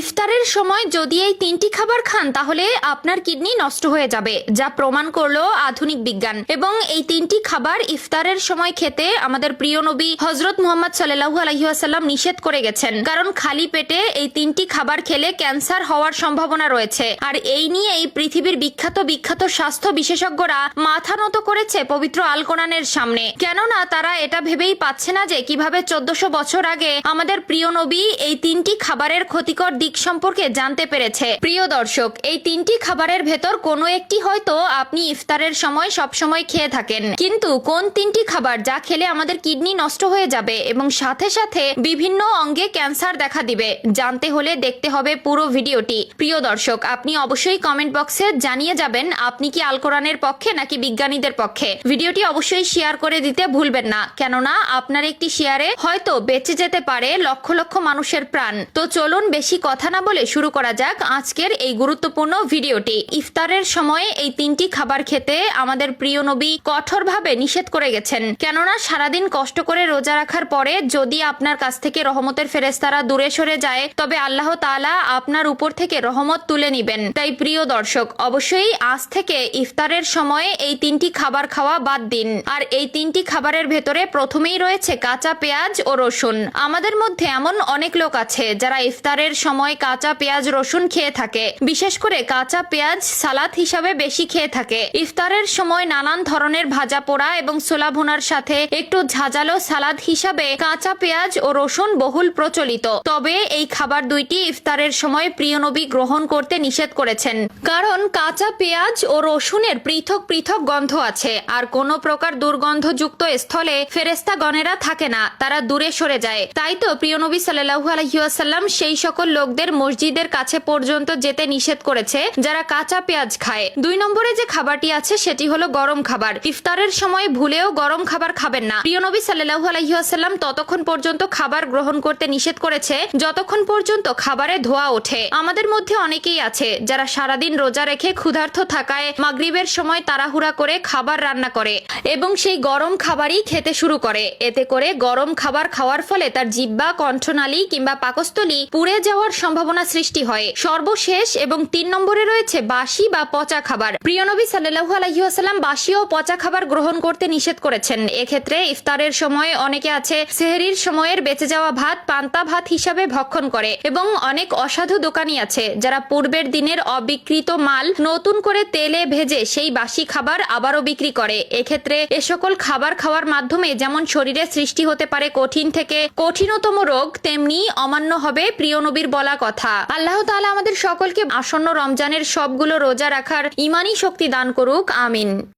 ইফতারের সময় যদি এই তিনটি খাবার খান, তাহলে আপনার কিডনি নষ্ট হয়ে যাবে, যা প্রমাণ করল আধুনিক বিজ্ঞান। এবং এই তিনটি খাবার ইফতারের সময় খেতে আমাদের প্রিয় নবী হজরত মোহাম্মদ সাল্লাহু আলহিহাসাল্লাম নিষেধ করে গেছেন। কারণ খালি পেটে এই তিনটি খাবার খেলে ক্যান্সার হওয়ার সম্ভাবনা রয়েছে। আর এই নিয়ে এই পৃথিবীর বিখ্যাত বিখ্যাত স্বাস্থ্য বিশেষজ্ঞরা মাথা নত করেছে পবিত্র আল কোরআনের সামনে। কেননা তারা এটা ভেবেই পাচ্ছে না যে কীভাবে চোদ্দশো বছর আগে আমাদের প্রিয় নবী এই তিনটি খাবারের ক্ষতিকর দিক সম্পর্কে জানতে পেরেছে। প্রিয় দর্শক, এই তিনটি খাবারের ভেতর কোনো একটি হয়তো আপনি ইফতারের সময় সব সময় খেয়ে থাকেন। কিন্তু কোন তিনটি খাবার যা খেলে আমাদের কিডনি নষ্ট হয়ে যাবে এবং সাথে সাথে বিভিন্ন অঙ্গে ক্যান্সার দেখা দিবে, জানতে হলে দেখতে হবে পুরো ভিডিওটি। প্রিয় দর্শক, আপনি অবশ্যই কমেন্ট বক্সে জানিয়ে যাবেন, আপনি কি আলকোরানের পক্ষে নাকি বিজ্ঞানীদের পক্ষে। ভিডিওটি অবশ্যই শেয়ার করে দিতে ভুলবেন না, কেননা আপনার একটি শেয়ারে হয়তো বেঁচে যেতে পারে লক্ষ লক্ষ মানুষের প্রাণ। তো চলুন বেশি কথা না বলে শুরু করা যাক আজকের এই গুরুত্বপূর্ণ ভিডিওটি। ইফতারের সময়ে এই তিনটি খাবার খেতে আমাদের প্রিয় নবী কঠোরভাবে নিষেধ করে গেছেন। কেননা সারাদিন কষ্ট করে রোজা রাখার পরে যদি আপনার কাছ থেকে রহমতের ফেরেস্তারা দূরে সরে যায়, তবে আল্লাহ তাআলা আপনার উপর থেকে রহমত তুলে নিবেন। তাই প্রিয় দর্শক, অবশ্যই আজ থেকে ইফতারের সময়ে এই তিনটি খাবার খাওয়া বাদ দিন। আর এই তিনটি খাবারের ভেতরে প্রথমেই রয়েছে কাঁচা পেঁয়াজ ও রসুন। আমাদের মধ্যে এমন অনেক লোক আছে যারা ইফতারের সময় কাঁচা পেঁয়াজ, রসুন খেয়ে থাকে। বিশেষ করে কাঁচা পেঁয়াজ সালাদ হিসাবে বেশি খেয়ে থাকে। ইফতারের সময় নানান ধরনের ভাজা পোড়া এবং সোলা ভুনার সাথে একটু ঝাঁঝালো সালাদ হিসাবে কাঁচা পেঁয়াজ ও রসুন বহুল প্রচলিত। তবে এই খাবার দুইটি ইফতারের সময় প্রিয় নবী গ্রহণ করতে নিষেধ করেছেন। কারণ কাঁচা পেঁয়াজ ও রসুনের পৃথক পৃথক গন্ধ আছে। আর কোনো প্রকার দুর্গন্ধযুক্ত স্থলে ফেরেস্তা গণেরা থাকে না, তারা দূরে সরে যায়। তাই তো প্রিয় নবী সাল্লাহু আলহিউসাল্লাম সেই সকল লোকদের মসজিদের কাছে পর্যন্ত যেতে নিষেধ করেছে যারা কাঁচা পেঁয়াজ খায়। দুই নম্বরে যে খাবারটি আছে, সেটি হলো গরম খাবার। ইফতারের সময় ভুলেও গরম খাবার খাবেন না। প্রিয় নবী সাল্লাহু আলহিউসাল্লাম ততক্ষণ পর্যন্ত খাবার গ্রহণ করতে নিষেধ করেছে, যতক্ষণ পর্যন্ত খাবারে ধোয়া ওঠে। আমাদের মধ্যে অনেকেই আছে যারা সারাদিন রোজা রেখে ক্ষুধার্ত থাকায় মাগরিবের সময় তাড়াহুড়া করে খাবার রান্না করে এবং সেই গরম খাবারই খেতে শুরু করে। এতে করে গরম খাবার খাওয়ার ফলে তার জিব্বা কণ্ঠনালী কিংবা পাকস্থলী পুড়ে যাওয়ার সম্ভাবনা সৃষ্টি হয়। সর্বশেষ এবং তিন নম্বরে রয়েছে বাসি বা পচা খাবার। প্রিয় নবী সাল্লাহু আলহিহাস্লাম বাসি ও পচা খাবার গ্রহণ করতে নিষেধ করেছেন। এক্ষেত্রে ইফতারের সময় অনেকে আছে সেহরির সময়ের বেঁচে যাওয়া ভাত, পান্তা ভাত হিসাবে ভক্ষণ করে এবং অনেক অসাধু দোকানি আছে যারা পূর্বের দিনের অবিকৃত মাল নতুন করে তেলে ভেজে সেই বাসি খাবার আবারও বিক্রি করে। এক্ষেত্রে এ সকল খাবার খাওয়ার মাধ্যমে যেমন শরীরে সৃষ্টি হতে পারে কঠিন থেকে কঠিনতম রোগ, তেমনি অমান্য হবে প্রিয় নবীর বলা কথা। আল্লাহ তাহলে আমাদের সকলকে আসন্ন রমজানের সবগুলো রোজা রাখার ইমানি শক্তি দান করুক, আমিন।